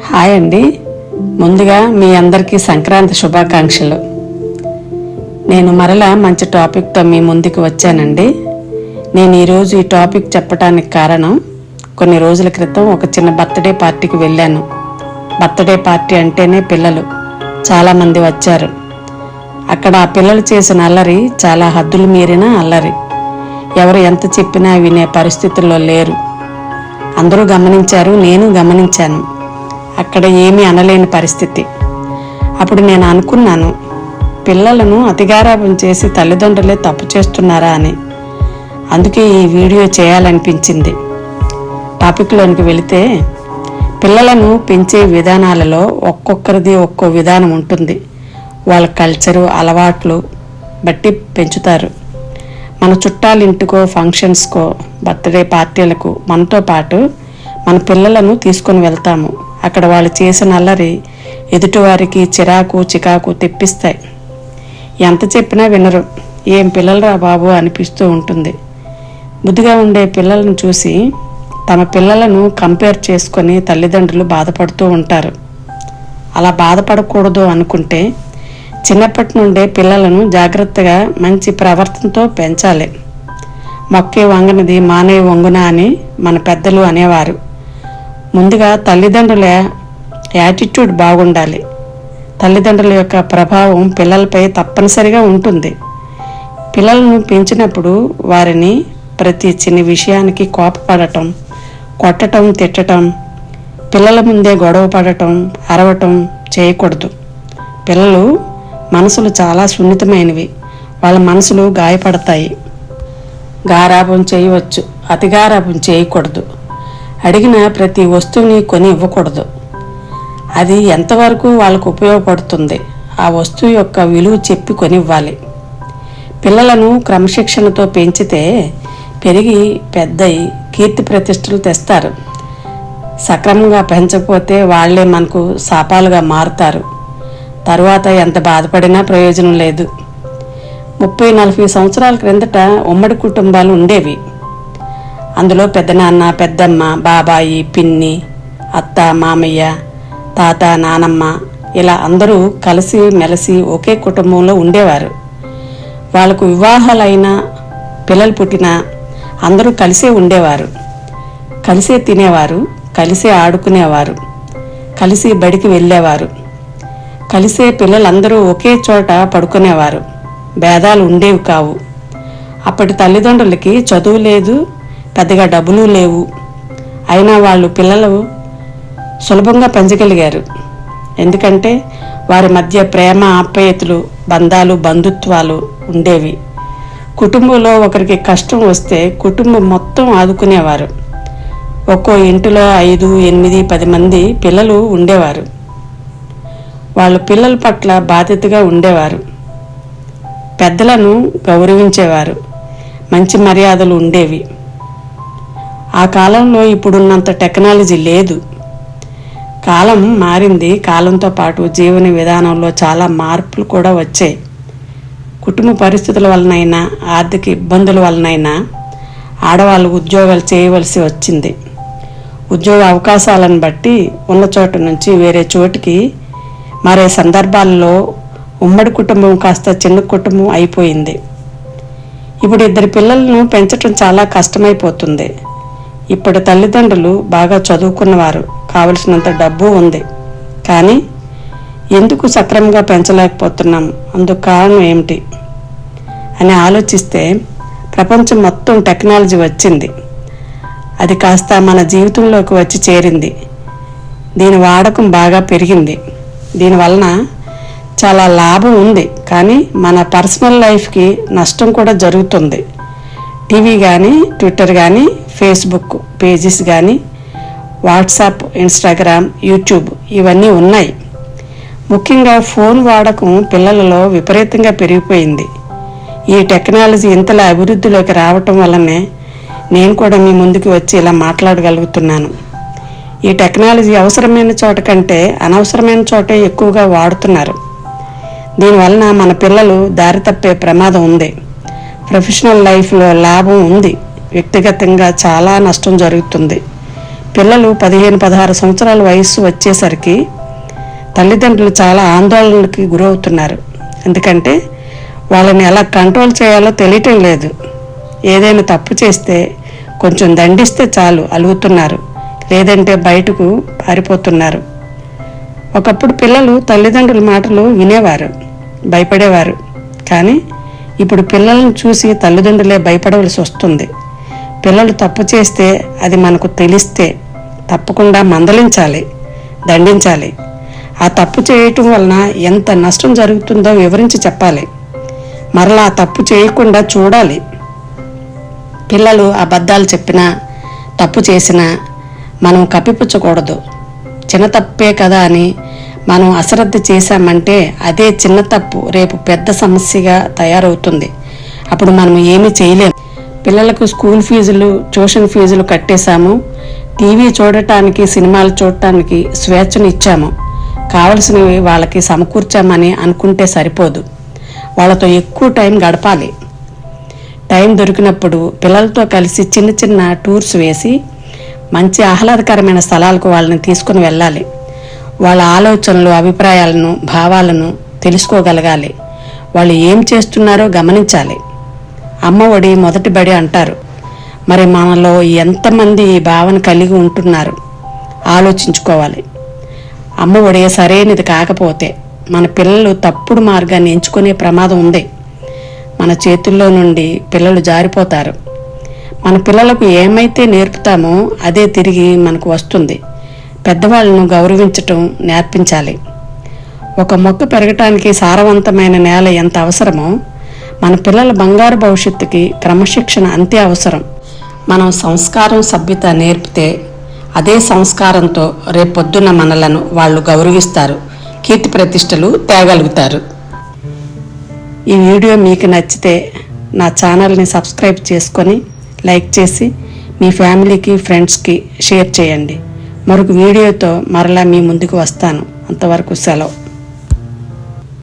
Hi అండి. ముందుగా మీ అందరికీ సంక్రాంతి శుభాకాంక్షలు. నేను మరలా మంచి టాపిక్తో మీ ముందుకు వచ్చానండి. నేను ఈరోజు ఈ టాపిక్ చెప్పడానికి కారణం కొన్ని రోజుల క్రితం ఒక చిన్న బర్త్డే పార్టీకి వెళ్ళాను. బర్త్డే పార్టీ అంటేనే పిల్లలు. చాలామంది వచ్చారు. అక్కడ ఆ పిల్లలు చేసిన అల్లరి చాలా హద్దులు మీరిన అల్లరి. ఎవరు ఎంత చెప్పినా వినే పరిస్థితుల్లో లేరు. అందరూ గమనించారు నేను గమనించాను. అక్కడ ఏమీ అనలేని పరిస్థితి. అప్పుడు నేను అనుకున్నాను పిల్లలను అతిగారాభం చేసి తల్లిదండ్రులే తప్పు చేస్తున్నారా అని. అందుకే ఈ వీడియో చేయాలనిపించింది. టాపిక్లోనికి వెళితే పిల్లలను పెంచే విధానాలలో ఒక్కొక్కరిది ఒక్కో విధానం ఉంటుంది. వాళ్ళ కల్చరు అలవాట్లు బట్టి పెంచుతారు. మన చుట్టాలింటికో ఫంక్షన్స్కో బర్త్డే పార్టీలకు మనతో పాటు మన పిల్లలను తీసుకొని వెళ్తాము. అక్కడ వాళ్ళు చేసిన అల్లరి ఎదుటివారికి చిరాకు చికాకు తెప్పిస్తాయి. ఎంత చెప్పినా వినరు. ఏం పిల్లలరా బాబు అనిపిస్తూ ఉంటుంది. బుద్ధిగా ఉండే పిల్లలను చూసి తమ పిల్లలను కంపేర్ చేసుకొని తల్లిదండ్రులు బాధపడుతూ ఉంటారు. అలా బాధపడకూడదు అనుకుంటే చిన్నప్పటి నుండే పిల్లలను జాగ్రత్తగా మంచి ప్రవర్తనతో పెంచాలి. మొక్కే వంగనిది మానే వంగున అని మన పెద్దలు అనేవారు. ముందుగా తల్లిదండ్రుల యాటిట్యూడ్ బాగుండాలి. తల్లిదండ్రుల యొక్క ప్రభావం పిల్లలపై తప్పనిసరిగా ఉంటుంది. పిల్లలను పెంచినప్పుడు వారిని ప్రతి చిన్న విషయానికి కోపపడటం కొట్టటం తిట్టటం పిల్లల ముందే గొడవ పడటం అరవటం చేయకూడదు. పిల్లలు మనసులు చాలా సున్నితమైనవి. వాళ్ళ మనసులు గాయపడతాయి. గారాభం చేయవచ్చు అతి గారాభం చేయకూడదు. అడిగిన ప్రతి వస్తువుని కొని ఇవ్వకూడదు. అది ఎంతవరకు వాళ్ళకు ఉపయోగపడుతుంది? ఆ వస్తువు యొక్క విలువ చెప్పి కొనివ్వాలి పిల్లలను క్రమశిక్షణతో పెంచితే పెరిగి పెద్దయి కీర్తి ప్రతిష్టలు తెస్తారు. సక్రమంగా పెంచకపోతే వాళ్ళే మనకు శాపాలుగా మారుతారు. తరువాత ఎంత బాధపడినా ప్రయోజనం లేదు. ముప్పై నలభై సంవత్సరాల క్రిందట ఉమ్మడి కుటుంబాలు ఉండేవి. అందులో పెద్దనాన్న పెద్దమ్మ బాబాయి పిన్ని అత్త మామయ్య తాత నానమ్మ ఇలా అందరూ కలిసి మెలిసి ఒకే కుటుంబంలో ఉండేవారు. వాళ్ళకు వివాహాలైన పిల్లలు పుట్టినా అందరూ కలిసే ఉండేవారు. కలిసే తినేవారు కలిసే ఆడుకునేవారు కలిసి బడికి వెళ్ళేవారు. కలిసే పిల్లలందరూ ఒకే చోట పడుకునేవారు. భేదాలు ఉండేవి కావు. అప్పటి తల్లిదండ్రులకి చదువు లేదు పెద్దగా డబ్బులు లేవు. అయినా వాళ్ళు పిల్లలు సులభంగా పెంచగలిగారు. ఎందుకంటే వారి మధ్య ప్రేమ ఆప్యాయతలు బంధాలు బంధుత్వాలు ఉండేవి. కుటుంబంలో ఒకరికి కష్టం వస్తే కుటుంబం మొత్తం ఆదుకునేవారు. ఒక్కో ఇంటిలో ఐదు ఎనిమిది పది మంది పిల్లలు ఉండేవారు. వాళ్ళు పిల్లల పట్ల బాధ్యతగా ఉండేవారు. పెద్దలను గౌరవించేవారు. మంచి మర్యాదలు ఉండేవి. ఆ కాలంలో ఇప్పుడున్నంత టెక్నాలజీ లేదు. కాలం మారింది. కాలంతో పాటు జీవన విధానంలో చాలా మార్పులు కూడా వచ్చాయి. కుటుంబ పరిస్థితుల వలనైనా ఆర్థిక ఇబ్బందుల వలనైనా ఆడవాళ్ళు ఉద్యోగాలు చేయవలసి వచ్చింది. ఉద్యోగ అవకాశాలను బట్టి ఉన్న చోట నుంచి వేరే చోటికి మరే సందర్భాల్లో ఉమ్మడి కుటుంబం కాస్త చిన్న కుటుంబం అయిపోయింది. ఇప్పుడు ఇద్దరు పిల్లలను పెంచడం చాలా కష్టమైపోతుంది. ఇప్పటి తల్లిదండ్రులు బాగా చదువుకున్నవారు. కావలసినంత డబ్బు ఉంది. కానీ ఎందుకు సక్రమంగా పెంచలేకపోతున్నాం? అందుకు కారణం ఏమిటి? అని ఆలోచిస్తే ప్రపంచం మొత్తం టెక్నాలజీ వచ్చింది. అది కాస్త మన జీవితంలోకి వచ్చి చేరింది. దీని వాడకం బాగా పెరిగింది. దీనివలన చాలా లాభం ఉంది. కానీ మన పర్సనల్ లైఫ్కి నష్టం కూడా జరుగుతుంది. టీవీ కానీ ట్విట్టర్ కానీ ఫేస్బుక్ పేజెస్ కానీ వాట్సాప్ ఇన్స్టాగ్రామ్ యూట్యూబ్ ఇవన్నీ ఉన్నాయి. ముఖ్యంగా ఫోన్ వాడకం పిల్లలలో విపరీతంగా పెరిగిపోయింది. ఈ టెక్నాలజీ ఇంతలా అభివృద్ధిలోకి రావటం వల్లనే నేను కూడా మీ ముందుకు వచ్చి ఇలా మాట్లాడగలుగుతున్నాను. ఈ టెక్నాలజీ అవసరమైన చోట కంటే అనవసరమైన చోటే ఎక్కువగా వాడుతున్నారు. దీనివలన మన పిల్లలు దారి తప్పే ప్రమాదం ఉంది. ప్రొఫెషనల్ లైఫ్లో లాభం ఉంది. వ్యక్తిగతంగా చాలా నష్టం జరుగుతుంది. పిల్లలు పదిహేను పదహారు సంవత్సరాల వయస్సు వచ్చేసరికి తల్లిదండ్రులు చాలా ఆందోళనకి గురవుతున్నారు. ఎందుకంటే వాళ్ళని ఎలా కంట్రోల్ చేయాలో తెలియటం లేదు. ఏదైనా తప్పు చేస్తే కొంచెం దండిస్తే చాలు అలుగుతున్నారు. లేదంటే బయటకు పారిపోతున్నారు. ఒకప్పుడు పిల్లలు తల్లిదండ్రుల మాటలు వినేవారు భయపడేవారు. కానీ ఇప్పుడు పిల్లలను చూసి తల్లిదండ్రులే భయపడవలసి వస్తుంది. పిల్లలు తప్పు చేస్తే అది మనకు తెలిస్తే తప్పకుండా మందలించాలి దండించాలి. ఆ తప్పు చేయటం వలన ఎంత నష్టం జరుగుతుందో వివరించి చెప్పాలి. మరలా ఆ తప్పు చేయకుండా చూడాలి. పిల్లలు అబద్ధాలు చెప్పినా తప్పు చేసినా మనం కప్పిపుచ్చకూడదు. చిన్న తప్పే కదా అని మనం అశ్రద్ధ చేశామంటే అదే చిన్న తప్పు రేపు పెద్ద సమస్యగా తయారవుతుంది. అప్పుడు మనం ఏమీ చేయలేం. పిల్లలకు స్కూల్ ఫీజులు ట్యూషన్ ఫీజులు కట్టేశాము. టీవీ చూడటానికి సినిమాలు చూడటానికి స్వేచ్ఛను ఇచ్చాము. కావలసినవి వాళ్ళకి సమకూర్చామని అనుకుంటే సరిపోదు. వాళ్ళతో ఎక్కువ టైం గడపాలి. టైం దొరికినప్పుడు పిల్లలతో కలిసి చిన్న చిన్న టూర్స్ వేసి మంచి ఆహ్లాదకరమైన స్థలాలకు వాళ్ళని తీసుకుని వెళ్ళాలి. వాళ్ళ ఆలోచనలు అభిప్రాయాలను భావాలను తెలుసుకోగలగాలి. వాళ్ళు ఏం చేస్తున్నారో గమనించాలి. అమ్మ ఒడి మొదటి బడి అంటారు. మరి మనలో ఎంతమంది ఈ భావన కలిగి ఉంటున్నారు? ఆలోచించుకోవాలి. అమ్మ ఒడి సరైనది కాకపోతే మన పిల్లలు తప్పుడు మార్గాన్ని ఎంచుకునే ప్రమాదం ఉంది. మన చేతుల్లో నుండి పిల్లలు జారిపోతారు. మన పిల్లలకు ఏమైతే నేర్పుతామో అదే తిరిగి మనకు వస్తుంది. పెద్దవాళ్ళను గౌరవించటం నేర్పించాలి. ఒక మొక్క పెరగటానికి సారవంతమైన నేల ఎంత అవసరమో మన పిల్లల బంగారు భవిష్యత్తుకి క్రమశిక్షణ అంతే అవసరం. మనం సంస్కారం సభ్యత నేర్పితే అదే సంస్కారంతో రేపొద్దున మనలను వాళ్ళు గౌరవిస్తారు కీర్తి ప్రతిష్టలు తేగలుగుతారు. ఈ వీడియో మీకు నచ్చితే నా ఛానల్ని సబ్స్క్రైబ్ చేసుకొని లైక్ చేసి మీ ఫ్యామిలీకి ఫ్రెండ్స్కి షేర్ చేయండి. మరొక వీడియోతో మరలా మీ ముందుకు వస్తాను. అంతవరకు సెలవు.